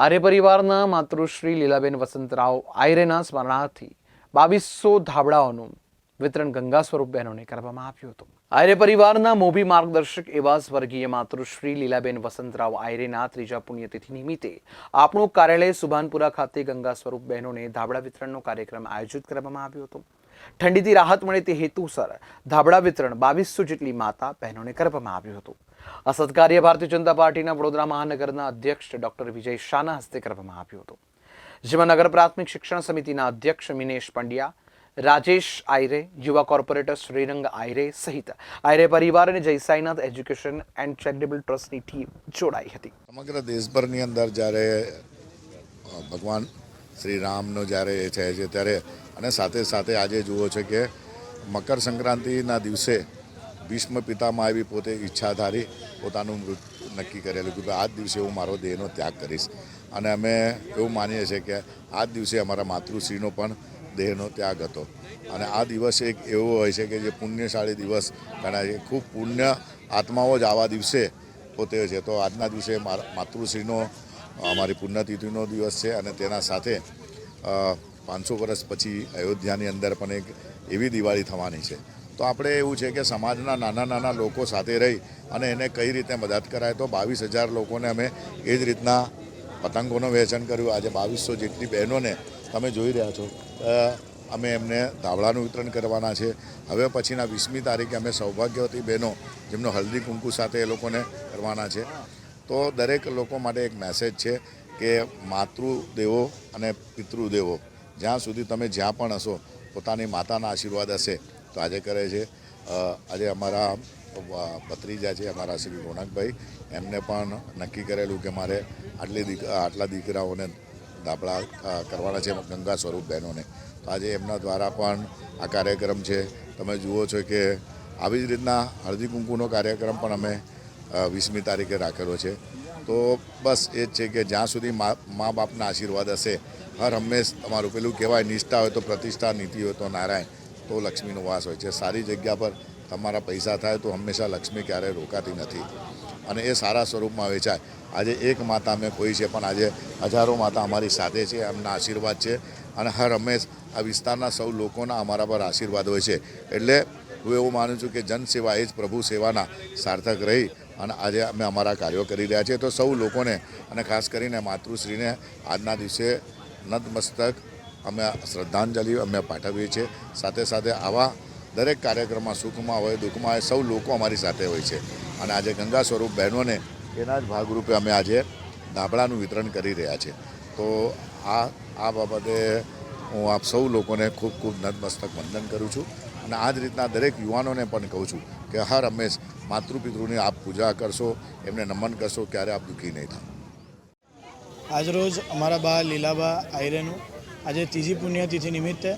આર્ય પરિવારના માતૃશ્રી લીલાબેન વસંતરાવ આયરેના સ્મરણાર્થી બાવીસો ધાબળાઓનું વિતરણ ગંગા સ્વરૂપ બહેનોને કરવામાં આવ્યું હતું. આર્ય પરિવારના મોભી માર્ગદર્શક એવા સ્વર્ગીય માતૃશ્રી લીલાબેન વસંતરાવ આયરેના ત્રીજા પુણ્યતિથિ નિમિત્તે આપણું કાર્યાલય સુભાનપુરા ખાતે ગંગા સ્વરૂપ બહેનોને ધાબળા વિતરણનો કાર્યક્રમ આયોજિત કરવામાં આવ્યો હતો. ઠંડીથી રાહત મળે તે હેતુસર ધાબળા વિતરણ બાવીસો જેટલી માતા બહેનોને કરવામાં આવ્યું હતું. આ સત્કાર્ય ભારતીય જનતા પાર્ટીના વડોદરા મહાનગરના અધ્યક્ષ ડોક્ટર વિજય શાહના હસ્તે કરવામાં આવ્યું હતું. જેમાં નગર પ્રાથમિક શિક્ષણ સમિતિના અધ્યક્ષ મિનેશ પંડ્યા, રાજેશ આયરે, યુવા કોર્પોરેટર શ્રીરંગ આયરે સહિત આયરે પરિવાર અને Jay Sainath education and charitable ટ્રસ્ટની ટીમ જોડાઈ હતી. સમગ્ર દેશભરની અંદર જ્યારે ભગવાન શ્રી રામનો જ્યારે એ છે ત્યારે, અને સાથે સાથે આજે જુઓ છે કે મકર સંક્રાંતિના દિવસે ભીષ્મ પિતામાં આવી પોતે ઈચ્છા ધારી પોતાનું મૃત્યુ નક્કી કરેલું કે આ જ દિવસે હું મારો દેહનો ત્યાગ કરીશ. અને અમે એવું માનીએ છીએ કે આ જ દિવસે અમારા માતૃશ્રીનો પણ દેહનો ત્યાગ હતો. અને આ દિવસ એક એવો હોય છે કે જે પુણ્યશાળી દિવસ ગણાય છે. ખૂબ પુણ્ય આત્માઓ જ આવા દિવસે પોતે છે. તો આજના દિવસે માતૃશ્રીનો અમારી પુણ્યતિથિનો દિવસ છે અને તેના સાથે પાંચસો વર્ષ પછી અયોધ્યાની અંદર પણ એક એવી દિવાળી થવાની છે. તો આપણે એવું છે કે સમાજના નાના નાના લોકો સાથે રહી અને એને કઈ રીતે મદદ કરાય તો બાવીસ હજાર લોકોને અમે એ જ રીતના પતંગોનું વહેંચન કર્યું. આજે બાવીસો જેટલી બહેનોને તમે જોઈ રહ્યા છો. અમે એમને ધાબળાનું વિતરણ કરવાના છે. હવે પછીના વીસમી તારીખે અમે સૌભાગ્યવતી બહેનો જેમનો હલ્દી કુંકુ સાથે એ લોકોને કરવાના છે. તો દરેક લોકો માટે એક મેસેજ છે કે માતૃદેવો અને પિતૃદેવો, જ્યાં સુધી તમે જ્યાં પણ હશો, પોતાની માતાના આશીર્વાદ હશે. આજે કરે છે. આજે અમારા ભત્રીજા છે, અમારા શ્રી રોનકભાઈ. એમને પણ નક્કી કરેલું કે મારે આટલી દીક, આટલા દીકરાઓને દાબળા કરવાના છે ગંગા સ્વરૂપ બહેનોને. તો આજે એમના દ્વારા પણ આ કાર્યક્રમ છે. તમે જુઓ છો કે આવી જ રીતના હળદી કુંકુનો કાર્યક્રમ પણ અમે વીસમી તારીખે રાખેલો છે. તો બસ એ જ છે કે જ્યાં સુધી મા બાપના આશીર્વાદ હશે, હર હંમેશ તમારું પેલું કહેવાય, નિષ્ઠા હોય તો પ્રતિષ્ઠા, નીતિ હોય તો નારાયણ. તો લક્ષ્મીનો વાસ હોય છે. સારી જગ્યા પર તમારા પૈસા થાય તો હંમેશા લક્ષ્મી ક્યારેય રોકાતી નથી. અને એ સારા સ્વરૂપમાં વેચાય. આજે એક માતા અમે કોઈ છે, પણ આજે હજારો માતા અમારી સાથે છે, એમના આશીર્વાદ છે. અને હર હંમેશ આ વિસ્તારના સૌ લોકોના અમારા પર આશીર્વાદ હોય છે. એટલે હું એવું માનું છું કે જન સેવા એ જ પ્રભુ સેવાના સાર્થક રહી અને આજે અમે અમારા કાર્યો કરી રહ્યા છીએ. તો સૌ લોકોને અને ખાસ કરીને માતૃશ્રીને આજના દિવસે નતમસ્તક અમે શ્રદ્ધાંજલિ અમે પાઠવીએ છીએ. સાથે સાથે આવા દરેક કાર્યક્રમમાં સુખમાં હોય, દુઃખમાં હોય, સૌ લોકો અમારી સાથે હોય છે. અને આજે ગંગા સ્વરૂપ બહેનોને એના જ ભાગરૂપે અમે આજે ધાબળાનું વિતરણ કરી રહ્યા છે તો આ આ બાબતે હું આપ સૌ લોકોને ખૂબ ખૂબ નતમસ્તક વંદન કરું છું. અને આ જ રીતના દરેક યુવાનોને પણ કહું છું કે હર હંમેશ માતૃપિતૃની આપ પૂજા કરશો, એમને નમન કરશો, ક્યારે આપ દુઃખી નહીં થાવ. આજરોજ અમારા બા લીલાબા આયરેનું આજે ત્રીજી પુણ્યતિથિ નિમિત્તે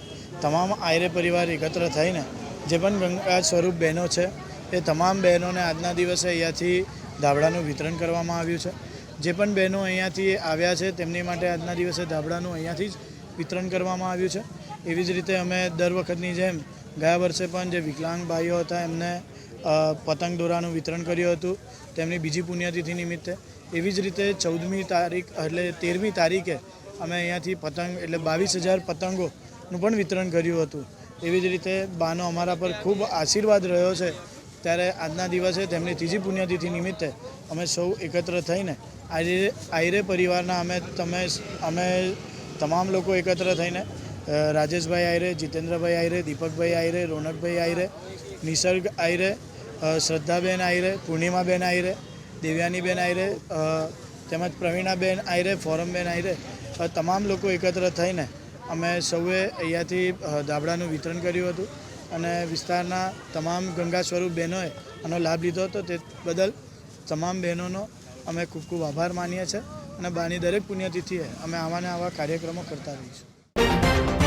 તમામ આયરે પરિવાર એકત્ર થઈને જે પણ ગંગા સ્વરૂપ બહેનો છે, એ તમામ બહેનોને આજના દિવસે અહીંયાથી ધાબળાનું વિતરણ કરવામાં આવ્યું છે. જે પણ બહેનો અહીંયાથી આવ્યા છે, તેમની માટે આજના દિવસે ધાબળાનું અહીંયાથી જ વિતરણ કરવામાં આવ્યું છે. એવી જ રીતે અમે દર વખતની જેમ ગયા વર્ષે પણ જે વિકલાંગ ભાઈઓ હતા, એમને પતંગ દોરાનું વિતરણ કર્યું હતું, તેમની બીજી પુણ્યતિથિ નિમિત્તે. એવી જ રીતે ચૌદમી તારીખ એટલે તેરમી તારીખે અમે અહીંયાથી પતંગ, એટલે બાવીસ હજાર પતંગોનું પણ વિતરણ કર્યું હતું. એવી જ રીતે બાનો અમારા પર ખૂબ આશીર્વાદ રહ્યો છે. ત્યારે આજના દિવસે તેમની ત્રીજી પુણ્યતિથિ નિમિત્તે અમે સૌ એકત્ર થઈને આજે આયરે પરિવારના અમે તમે, અમે તમામ લોકો એકત્ર થઈને રાજેશભાઈ આયરે, જીતેન્દ્રભાઈ આયરે, દીપકભાઈ આયરે, રોનકભાઈ આયરે, નિસર્ગ આયરે શ્રદ્ધાબેન આયરે, પૂર્ણિમાબેન આયરે, દેવ્યાનીબેન આયરે તેમજ પ્રવીણાબેન આયરે, ફોરમબેન આયરે તમામ લોકો એકત્ર થઈને અમે સૌએ અહીંયાથી દાબડાનું વિતરણ કર્યું હતું અને વિસ્તારના તમામ ગંગા સ્વરૂપ બહેનોએ આનો લાભ લીધો હતો. તે બદલ તમામ બહેનોનો અમે ખૂબ ખૂબ આભાર માનીએ છીએ અને બાની દરેક પુણ્યતિથિએ અમે આવા ને આવા કાર્યક્રમો કરતા રહીશું.